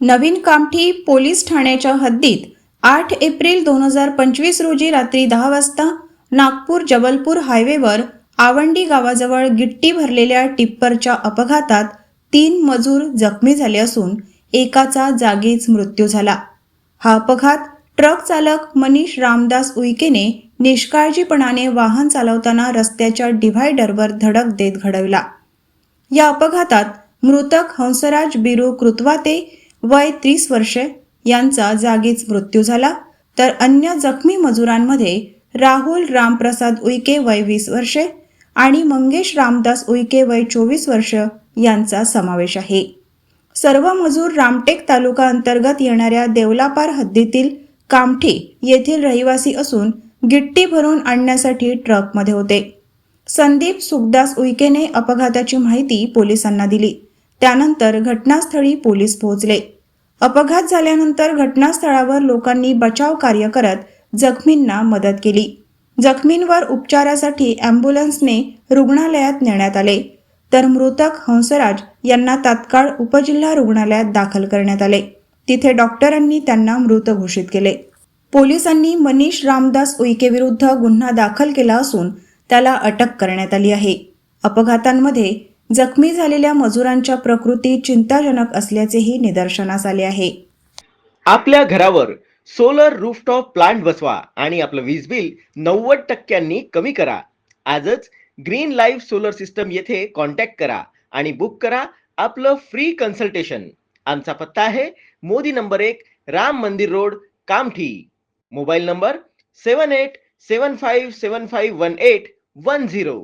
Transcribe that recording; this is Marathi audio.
नवीन कामठी पोलीस ठाण्याच्या हद्दीत आठ एप्रिल दोन हजार पंचवीस रोजी रात्री दहा वाजता नागपूर जबलपूर हायवेवर आवंडी गावाजवळ गिट्टी भरलेल्या टिप्परच्या अपघातात तीन मजूर जखमी झाले असून एकाचा जागीच मृत्यू झाला. हा अपघात ट्रक चालक मनीष रामदास उईकेने निष्काळजीपणाने वाहन चालवताना रस्त्याच्या डिव्हायडरवर धडक देत घडवला. या अपघातात मृतक हंसराज बिरू कृतवाते वय तीस वर्षे यांचा जागीच मृत्यू झाला. तर अन्य जखमी मजुरांमध्ये राहुल रामप्रसाद उईके वय वीस वर्षे आणि मंगेश रामदास उईके वय चोवीस वर्ष यांचा समावेश आहे. सर्व मजूर रामटेक तालुका अंतर्गत येणाऱ्या देवलापार हद्दीतील कामठी येथील रहिवासी असून गिट्टी भरून आणण्यासाठी ट्रकमध्ये होते. संदीप सुखदास उईकेने अपघाताची माहिती पोलिसांना दिली. त्यानंतर घटनास्थळी पोलीस पोहोचले. अपघात झाल्यानंतर घटनास्थळावर लोकांनी बचाव कार्य करत जखमींना मदत केली. जखमींवर उपचारासाठी अँब्युलन्सने रुग्णालयात नेण्यात आले. तर मृतक हंसराज यांना तात्काळ उपजिल्हा रुग्णालयात दाखल करण्यात आले. तिथे डॉक्टरांनी त्यांना मृत घोषित केले. पोलिसांनी मनीष रामदास उईकेविरुद्ध गुन्हा दाखल केला असून त्याला अटक करण्यात आली आहे. अपघातांमध्ये जखमी झालेल्या मजुरांच्या प्रकृती चिंताजनक असल्याचेही निदर्शनास आले आहे. आपल्या घरावर सोलर रूफटॉप प्लांट बसवा आणि आपलं वीज बिल नव्वद टक्क्यांनी कमी करा. आजच ग्रीन लाईफ सोलर सिस्टम येथे कॉन्टॅक्ट करा आणि बुक करा आपलं फ्री कन्सल्टेशन आमचा पत्ता आहे मोदी नंबर एक Ram Mandir road Kamthi. Mobile number seven eight seven five seven five one eight one zero